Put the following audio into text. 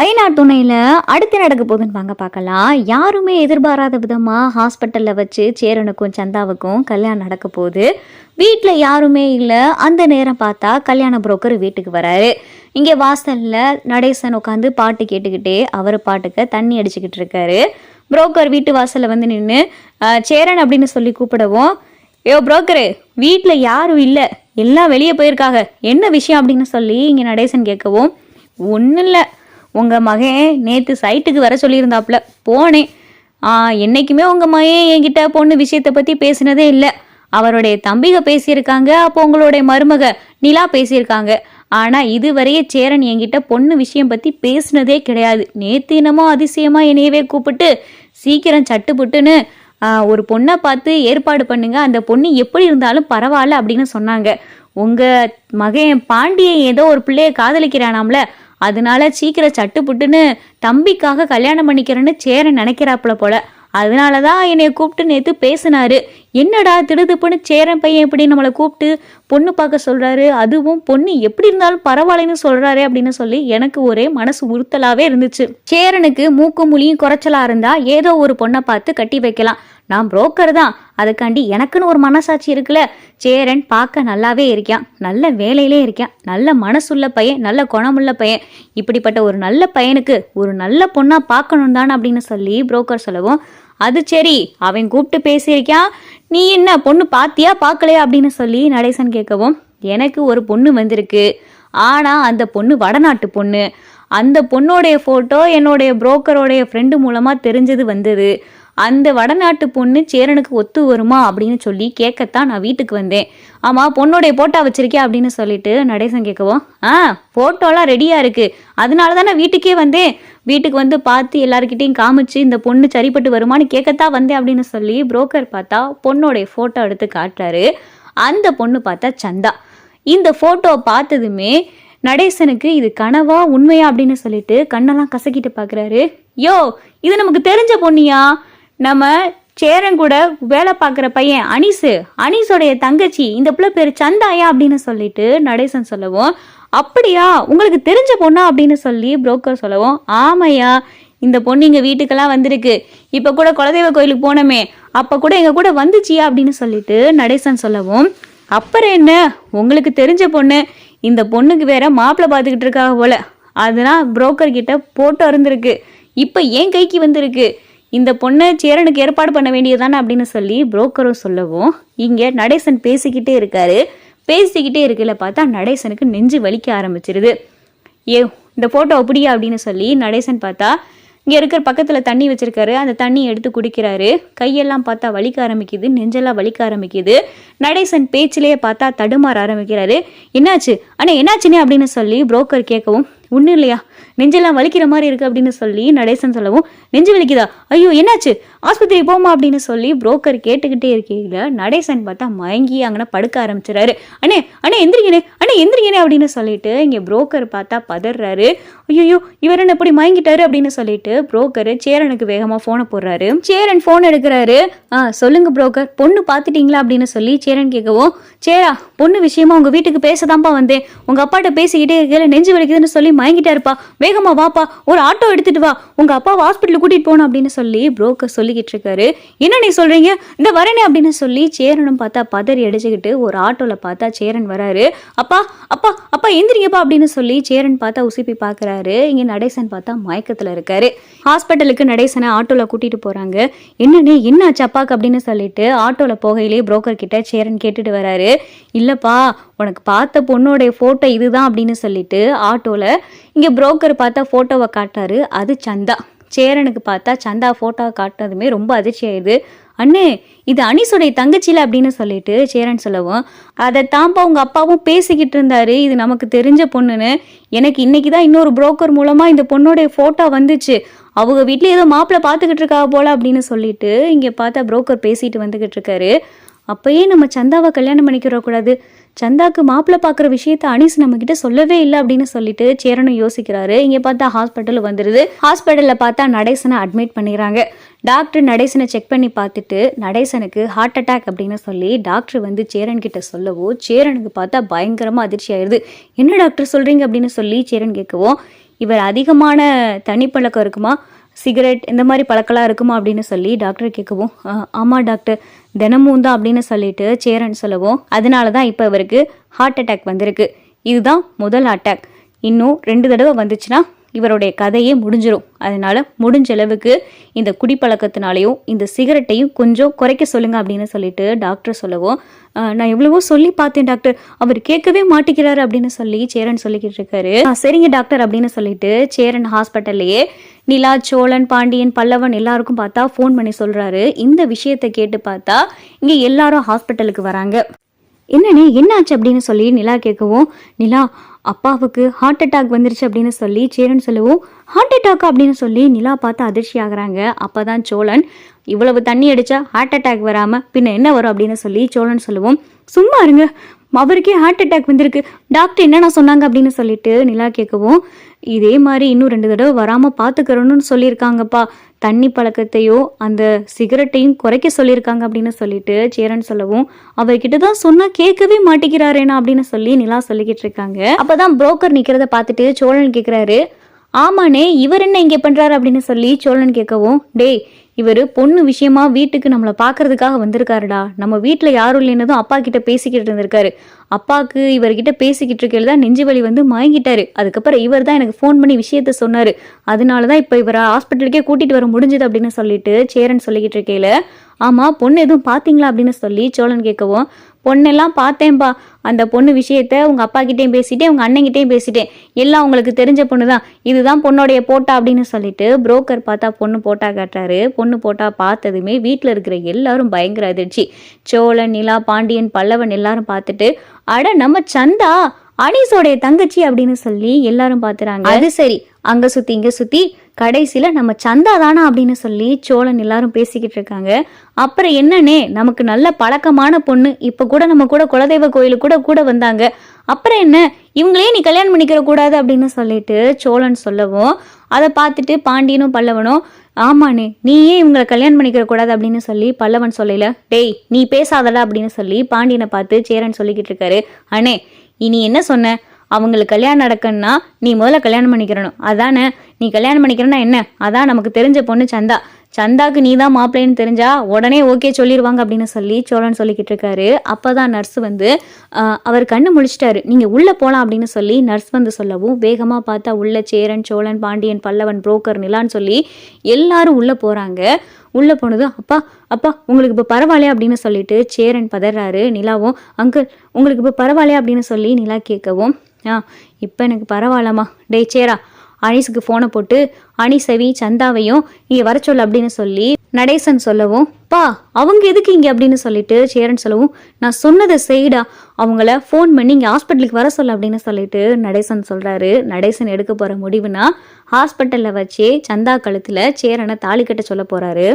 ஐநா துணையில் அடுத்து நடக்க போகுதுன்னு வாங்க பார்க்கலாம். யாருமே எதிர்பாராத விதமாக ஹாஸ்பிட்டலில் வச்சு சேரனுக்கும் சந்தாவுக்கும் கல்யாணம் நடக்க போகுது. வீட்டில் யாருமே இல்லை. அந்த நேரம் பார்த்தா கல்யாண புரோக்கர் வீட்டுக்கு வராரு. இங்கே வாசலில் நடேசன் உட்காந்து பாட்டு கேட்டுக்கிட்டே அவர் பாட்டுக்கு தண்ணி அடிச்சுக்கிட்டு இருக்காரு. புரோக்கர் வீட்டு வாசலில் வந்து நின்று சேரன் அப்படின்னு சொல்லி கூப்பிடவும் ஏ புரோக்கரு வீட்டில் யாரும் இல்லை. எல்லாம் வெளியே போயிருக்காங்க. என்ன விஷயம் அப்படின்னு சொல்லி இங்கே நடேசன் கேட்கவும் ஒன்றும் இல்லை. உங்கள் மகன் நேற்று சைட்டுக்கு வர சொல்லியிருந்தாப்புல. போனேன். என்றைக்குமே என்னைக்குமே உங்கள் மகன் என்கிட்ட பொண்ணு விஷயத்தை பற்றி பேசினதே இல்லை. அவருடைய தம்பிக பேசியிருக்காங்க அப்போ உங்களுடைய மருமக நிலா பேசியிருக்காங்க. ஆனால் இதுவரையே சேரன் என்கிட்ட பொண்ணு விஷயம் பற்றி பேசினதே கிடையாது. நேற்று இனமோ அதிசயமாக என்னையவே கூப்பிட்டு சீக்கிரம் சட்டுப்புட்டுன்னு புட்டுன்னு ஒரு பொண்ணை பார்த்து ஏற்பாடு பண்ணுங்க. அந்த பொண்ணு எப்படி இருந்தாலும் பரவாயில்ல அப்படின்னு சொன்னாங்க. உங்கள் மகன் பாண்டியன் ஏதோ ஒரு பிள்ளையை காதலிக்கிறானாம்ல அதனால சீக்கிரம் சட்டு புட்டுன்னு தம்பிக்காக கல்யாணம் பண்ணிக்கிறேன்னு சேரன் நினைக்கிறாப்புல போல. அதனால தான் என்னைய கூப்பிட்டு நேற்று பேசினாரு. என்னடா திடுதுப்புன்னு சேரன் பையன் எப்படி நம்மளை கூப்பிட்டு பொண்ணு பார்க்க சொல்றாரு? அதுவும் பொண்ணு எப்படி இருந்தாலும் பரவாயில்லைன்னு சொல்றாரு அப்படின்னு சொல்லி எனக்கு ஒரே மனசு உறுத்தலாவே இருந்துச்சு. சேரனுக்கு மூக்கு முழியும் குறைச்சலா இருந்தா ஏதோ ஒரு பொண்ணை பார்த்து கட்டி வைக்கலாம். நான் புரோக்கர் தான். அதுக்காண்டி எனக்குன்னு ஒரு மனசாட்சி இருக்குல்ல. சேரன் பார்க்க நல்லாவே இருக்கான். நல்ல வேலையிலே இருக்கான். நல்ல மனசுள்ள பையன் நல்ல குணமுள்ள பையன். இப்படிப்பட்ட ஒரு நல்ல பையனுக்கு ஒரு நல்ல பொண்ணா பார்க்கணும் தானே அப்படின்னு சொல்லி புரோக்கர் சொல்லவும் அது சரி அவன் கூப்பிட்டு பேசியிருக்கான். நீ என்ன பொண்ணு பாத்தியா பார்க்கலையா அப்படின்னு சொல்லி நடேசன் கேட்கவும் எனக்கு ஒரு பொண்ணு வந்திருக்கு. ஆனா அந்த பொண்ணு வடநாட்டு பொண்ணு. அந்த பொண்ணோடைய ஃபோட்டோ என்னுடைய புரோக்கரோடைய ஃப்ரெண்டு மூலமாக தெரிஞ்சது வந்தது. அந்த வடநாட்டு பொண்ணு சேரனுக்கு ஒத்து வருமா அப்படின்னு சொல்லி கேட்கத்தான் நான் வீட்டுக்கு வந்தேன். ஆமாம் பொண்ணோடைய போட்டா வச்சிருக்கேன் அப்படின்னு சொல்லிட்டு நடேசன் கேட்கவும் ஆ ஃபோட்டோலாம் ரெடியாக இருக்குது அதனால தான் நான் வீட்டுக்கே வந்தேன். வீட்டுக்கு வந்து பார்த்து எல்லாருக்கிட்டையும் காமிச்சு இந்த பொண்ணு சரிப்பட்டு வருமான்னு கேட்கத்தான் வந்தேன் அப்படின்னு சொல்லி புரோக்கர் பார்த்தா பொண்ணோடைய ஃபோட்டோ எடுத்து காட்டுறாரு. அந்த பொண்ணு பார்த்தா சந்தா. இந்த ஃபோட்டோ பார்த்ததுமே நடேசனுக்கு இது கனவா உண்மையா அப்படின்னு சொல்லிட்டு கண்ணெல்லாம் கசக்கிட்டு பார்க்குறாரு யோ இது நமக்கு தெரிஞ்ச பொண்ணியா? நம்ம சேரன் கூட வேலை பார்க்குற பையன் அனீஸு அனீஸோடைய தங்கச்சி இந்த பிள்ளை பேர் சந்தாயா அப்படின்னு சொல்லிட்டு நடேசன் சொல்லவும் அப்படியா உங்களுக்கு தெரிஞ்ச பொண்ணா? அப்படின்னு சொல்லி புரோக்கர் சொல்லவும் ஆமையா இந்த பொண்ணு எங்கள் வீட்டுக்கெல்லாம் வந்திருக்கு. இப்போ கூட குலதெய்வ கோயிலுக்கு போனோமே. அப்போ கூட எங்கள் கூட வந்துச்சியா? அப்படின்னு சொல்லிட்டு நடேசன் சொல்லவும் அப்புறம் என்ன? உங்களுக்கு தெரிஞ்ச பொண்ணு இந்த பொண்ணுக்கு வேற மாப்பிள்ளை பார்த்துக்கிட்டு இருக்காங்க போல. அதனால் புரோக்கர் கிட்ட போட்டோ இருந்திருக்கு இப்போ ஏன் கைக்கு வந்திருக்கு. இந்த பொண்ணை சேரனுக்கு ஏற்பாடு பண்ண வேண்டியதானே அப்படின்னு சொல்லி புரோக்கரும் சொல்லவும் இங்கே நடேசன் பேசிக்கிட்டே இருக்காரு. பேசிக்கிட்டே இருக்கல பார்த்தா நடேசனுக்கு நெஞ்சு வலிக்க ஆரம்பிச்சிருது. ஏ இந்த ஃபோட்டோ அப்படியா அப்படின்னு சொல்லி நடேசன் பார்த்தா இங்கே இருக்கிற பக்கத்தில் தண்ணி வச்சிருக்காரு. அந்த தண்ணி எடுத்து குடிக்கிறாரு. கையெல்லாம் பார்த்தா வலிக்க ஆரம்பிக்குது நெஞ்செல்லாம் வலிக்க ஆரம்பிக்குது. நடேசன் பேச்சிலேயே பார்த்தா தடுமாற ஆரம்பிக்கிறாரு. என்னாச்சு? ஆனால் என்னாச்சுனே அப்படின்னு சொல்லி புரோக்கர் கேட்கவும் ஒன்றும் இல்லையா? நெஞ்செல்லாம் வலிக்கிற மாதிரி இருக்குது அப்படின்னு சொல்லி நடேசன் சொல்லவும் நெஞ்சு வலிக்குதா? ஐயோ என்னாச்சு? ஆஸ்பத்திரி போமா அப்படின்னு சொல்லி புரோக்கர் கேட்டுக்கிட்டே இருக்கீங்கள நடேசன் பார்த்தா மயங்கி அங்கே படுக்க ஆரம்பிச்சிடறாரு அண்ணே அண்ணே எந்திரிங்கனே அண்ணே எந்திரிங்கனே அப்படின்னு சொல்லிட்டு இங்கே புரோக்கர் பார்த்தா பதறாரு. ஐயோ இவர் என்ன இப்படி மயங்கிட்டாரு? அப்படின்னு சொல்லிட்டு புரோக்கர் சேரனுக்கு வேகமாக ஃபோனை போடுறாரு. சேரன் ஃபோன் எடுக்கிறாரு. ஆ சொல்லுங்க புரோக்கர் பொண்ணு பார்த்துட்டீங்களா? அப்படின்னு சொல்லி சேரன் கேட்கவும் சேரா பொண்ணு விஷயமா உங்கள் வீட்டுக்கு பேசதான்ப்பா வந்தேன். உங்கள் அப்பாட்ட பேசிக்கிட்டே இருக்கல நெஞ்சு வலிக்குதுன்னு சொல்லி மயங்கிட்டாருப்பா. வேகமா வாப்பா. ஒரு ஆட்டோ எடுத்துட்டு வா. உங்க அப்பா ஹாஸ்பிட்டல் கூட்டிட்டு போகணும் அப்படின்னு சொல்லி புரோக்கர் சொல்லிக்கிட்டு இருக்காரு. என்ன நீ சொல்றீங்க? இந்த வரேனே அப்படின்னு சொல்லி சேரனும் பார்த்தா பதறி அடிச்சுக்கிட்டு ஒரு ஆட்டோல பார்த்தா சேரன் வராரு. அப்பா அப்பா அப்பா எந்திரிங்கப்பா அப்படின்னு சொல்லி சேரன் பார்த்தா உசுப்பி பார்க்கறாரு. இங்க நடேசன் பார்த்தா மயக்கத்துல இருக்காரு. ஹாஸ்பிட்டலுக்கு நடேசனை ஆட்டோவில் கூட்டிட்டு போறாங்க. என்னன்னு என்ன சப்பாக்கு அப்படின்னு சொல்லிட்டு ஆட்டோவில் போகையிலே புரோக்கர் கிட்ட சேரன் கேட்டுட்டு வராரு. இல்லப்பா உனக்கு பார்த்த பொண்ணோடைய ஃபோட்டோ இதுதான் அப்படின்னு சொல்லிட்டு ஆட்டோவில் இங்கே புரோக்கர் பார்த்தா ஃபோட்டோவை காட்டாரு அது சந்தா. சேரனுக்கு பார்த்தா சந்தா ஃபோட்டோ காட்டினதுமே ரொம்ப அதிர்ச்சி ஆயிடுது அண்ணே இது அனிசுடைய தங்கச்சியில் அப்படின்னு சொல்லிட்டு சேரன் சொல்லவும் அதை தான்ப்பா உங்கள் அப்பாவும் பேசிக்கிட்டு இருந்தாரு இது நமக்கு தெரிஞ்ச பொண்ணுன்னு. எனக்கு இன்னைக்கு தான் இன்னொரு புரோக்கர் மூலமாக இந்த பொண்ணோடைய ஃபோட்டோ வந்துச்சு. அவங்க வீட்டில் ஏதோ மாப்பிள்ளை பார்த்துக்கிட்டு இருக்கா போல அப்படின்னு சொல்லிட்டு இங்கே பார்த்தா புரோக்கர் பேசிட்டு வந்துக்கிட்டு இருக்காரு. அப்பயே நம்ம சந்தாவை கல்யாணம் பண்ணிக்கிற கூடாது. சந்தாக்கு மாப்பிள்ளை பார்க்குற விஷயத்த அனிஸ் நம்ம கிட்ட சொல்லவே இல்லை அப்படின்னு சொல்லிட்டு சேரனும் யோசிக்கிறாரு. இங்கே பார்த்தா ஹாஸ்பிட்டல் வந்துடுது ஹாஸ்பிட்டலில் பார்த்தா நடேசனை அட்மிட் பண்ணிடுறாங்க டாக்டர் நடேசனை செக் பண்ணி பார்த்துட்டு நடேசனுக்கு ஹார்ட் அட்டாக் அப்படின்னு சொல்லி டாக்டர் வந்து சேரன் கிட்ட சொல்லவோ சேரனுக்கு பார்த்தா பயங்கரமாக அதிர்ச்சி ஆயிடுது என்ன டாக்டர் சொல்கிறீங்க அப்படின்னு சொல்லி சேரன் கேட்கவும் இவர் அதிகமான தனி பழக்கம் இருக்குமா? சிகரெட் இந்த மாதிரி பழக்கலாம் இருக்குமா அப்படின்னு சொல்லி டாக்டர் கேட்கவும் ஆமாம் டாக்டர். தினமும் தான் அப்படின்னு சொல்லிட்டு சேரன் சொல்லவும் அதனால தான் இப்போ இவருக்கு ஹார்ட் அட்டாக் வந்திருக்கு. இதுதான் முதல் அட்டாக் இன்னும் ரெண்டு தடவை வந்துச்சுன்னா இவருடைய கதையே முடிஞ்சிடும் அதனால முடிஞ்ச அளவுக்கு இந்த குடிப்பழக்கத்தினாலையும் இந்த சிகரெட்டையும் கொஞ்சம் குறைக்க சொல்லுங்க அப்படின்னு சொல்லிட்டு டாக்டர் சொல்லவும் நான் எவ்வளவோ சொல்லி பார்த்தேன் டாக்டர் அவர் கேட்கவே மாட்டேங்கிறாரு அப்படின்னு சொல்லி சேரன் சொல்லிக்கிட்டு இருக்காரு. சரிங்க டாக்டர் அப்படின்னு சொல்லிட்டு சேரன் ஹாஸ்பிட்டல்லையே நிலா சோழன் பாண்டியன் பல்லவன் எல்லாருக்கும் பார்த்தா ஃபோன் பண்ணி சொல்றாரு. இந்த விஷயத்தை கேட்டு பார்த்தா இங்க எல்லாரும் ஹாஸ்பிட்டலுக்கு வராங்க. என்னண்ணே என்னாச்சு? அப்படின்னு சொல்லி நிலா கேட்கவும் நிலா அப்பாவுக்கு ஹார்ட் அட்டாக் வந்துருச்சு அப்படின்னு சொல்லி சேரன் சொல்லவும். ஹார்ட் அட்டாக் அப்படின்னு சொல்லி நிலா பார்த்து அதிர்ச்சி ஆகுறாங்க. அப்பதான் சோழன் இவ்வளவு தண்ணி அடித்தா ஹார்ட் அட்டாக் வராமல் பின்ன என்ன வரும்? அப்படின்னு சொல்லி சோழன் சொல்லுவோம். சும்மா இருங்க. அவருக்கே ஹார்ட் அட்டாக் வந்திருக்கு. டாக்டர் என்னென்ன சொன்னாங்க? அப்படின்னு சொல்லிட்டு நிலா கேட்கவும் இதே மாதிரி இன்னும் ரெண்டு தடவை வராமல் பார்த்துக்கிறணும்னு சொல்லியிருக்காங்கப்பா. தண்ணி பழக்கத்தையோ அந்த சிகரெட்டையும் குறைக்க சொல்லியிருக்காங்க அப்படின்னு சொல்லிட்டு சேரன் சொல்லவும் அவர்கிட்ட தான் சொன்னால் கேட்கவே மாட்டேங்கிறாரேனா அப்படின்னு சொல்லி நிலா சொல்லிக்கிட்டு இருக்காங்க. அப்பதான் புரோக்கர் நிற்கிறத பார்த்துட்டு சோழன் கேட்குறாரு ஆமாண்ணே இவர் என்ன இங்கே பண்ணுறாரு அப்படின்னு சொல்லி சோழன் கேட்கவும் டேய் இவர் பொண்ணு விஷயமா வீட்டுக்கு நம்மளை பார்க்கறதுக்காக வந்திருக்காருடா. நம்ம வீட்டில் யாரும் இல்லைன்னதும் அப்பா கிட்ட பேசிக்கிட்டு இருந்திருக்காரு. அப்பாவுக்கு இவர்கிட்ட பேசிக்கிட்டு இருக்கையில் தான் நெஞ்சு வலி வந்து மயங்கிட்டாரு. அதுக்கப்புறம் இவர் தான் எனக்கு ஃபோன் பண்ணி விஷயத்த சொன்னார். அதனால தான் இப்போ இவரை ஹாஸ்பிட்டலுக்கே கூட்டிகிட்டு வர முடிஞ்சது அப்படின்னு சொல்லிட்டு சேரன் சொல்லிக்கிட்டு இருக்கையில ஆமாம் பொண்ணு எதுவும் பார்த்தீங்களா? அப்படின்னு சொல்லி சோழன் கேட்கவும் பொண்ணெல்லாம் பார்த்தேன்பா. அந்த பொண்ணு விஷயத்த உங்கள் அப்பா கிட்டேயும் பேசிட்டேன் உங்கள் அண்ணன்கிட்டயும் பேசிட்டேன். எல்லாம் உங்களுக்கு தெரிஞ்ச பொண்ணு தான் இதுதான் பொண்ணுடைய போட்டா அப்படின்னு சொல்லிட்டு புரோக்கர் பார்த்தா பொண்ணு போட்டா காட்டுறாரு. பொண்ணு போட்டா பார்த்ததுமே வீட்டில் இருக்கிற எல்லாரும் பயங்கர அதிர்ச்சி. சோழன் நிலா பாண்டியன் பல்லவன் எல்லாரும் பார்த்துட்டு அட நம்ம சந்தா அனீஸோடைய தங்கச்சி அப்படின்னு சொல்லி எல்லாரும் பார்த்துறாங்க. அது சரி. அங்கே சுற்றி இங்கே சுற்றி கடைசியில் நம்ம சந்தா தானா அப்படின்னு சொல்லி சோழன் எல்லாரும் பேசிக்கிட்டு இருக்காங்க. அப்புறம் என்னன்னே? நமக்கு நல்ல பழக்கமான பொண்ணு. இப்போ கூட நம்ம கூட குலதெய்வ கோயிலுக்கு கூட கூட வந்தாங்க. அப்புறம் என்ன? இவங்களே நீ கல்யாணம் பண்ணிக்கிற கூடாது அப்படின்னு சொல்லிட்டு சோழன் சொல்லவும் அதை பார்த்துட்டு பாண்டியனும் பல்லவனும் ஆமாண்ணே நீ ஏன் இவங்களை கல்யாணம் பண்ணிக்கிற கூடாது அப்படின்னு சொல்லி பல்லவன் சொல்லல. டேய் நீ பேசாதடா அப்படின்னு சொல்லி பாண்டியனை பார்த்து சேரன் சொல்லிக்கிட்டு இருக்காரு. அண்ணே இனி என்ன சொன்ன? அவங்களுக்கு கல்யாணம் நடக்கணும்னா நீ முதல்ல கல்யாணம் பண்ணிக்கிறணும். அதானே? நீ கல்யாணம் பண்ணிக்கிறனா என்ன? அதான் நமக்கு தெரிஞ்ச பொண்ணு சந்தா. சந்தாக்கு நீ தான் மாப்பிள்ளைன்னு தெரிஞ்சா உடனே ஓகே சொல்லிடுவாங்க அப்படின்னு சொல்லி சோழன் சொல்லிக்கிட்டு இருக்காரு. அப்பதான் நர்ஸ் வந்து அவர் கண்ணு முழிச்சிட்டாரு. நீங்கள் உள்ளே போகலாம் அப்படின்னு சொல்லி நர்ஸ் வந்து சொல்லவும் வேகமாக பார்த்தா உள்ள சேரன் சோழன் பாண்டியன் பல்லவன் புரோக்கர் நிலான்னு சொல்லி எல்லாரும் உள்ளே போகிறாங்க உள்ளே போனதும் அப்பா அப்பா உங்களுக்கு இப்போ பரவாயில்லையா? அப்படின்னு சொல்லிட்டு சேரன் பதறாரு நிலாவும். அங்கிள் உங்களுக்கு இப்போ பரவாயில்லையா? அப்படின்னு சொல்லி நிலா கேட்கவும் ஆ இப்போ எனக்கு பரவாயில்லம்மா. டேய் சேரா அனீஸுக்கு ஃபோனை போட்டு அனீசவி சந்தாவையும் இங்கே வர சொல்லு அப்படின்னு சொல்லி நடேசன் சொல்லவும் பா அவங்க எதுக்கு இங்கே? அப்படின்னு சொல்லிட்டு சேரன் சொல்லவும் நான் சொன்னதை செய்டா. அவங்கள ஃபோன் பண்ணி இங்கே ஹாஸ்பிட்டலுக்கு வர சொல்லு அப்படின்னு சொல்லிட்டு நடேசன் சொல்கிறாரு நடேசன் எடுக்க போகிற முடிவுனா ஹாஸ்பிட்டலில் வச்சே சந்தா கழுத்தில் சேரனை தாலி கட்ட சொல்ல போகிறாரு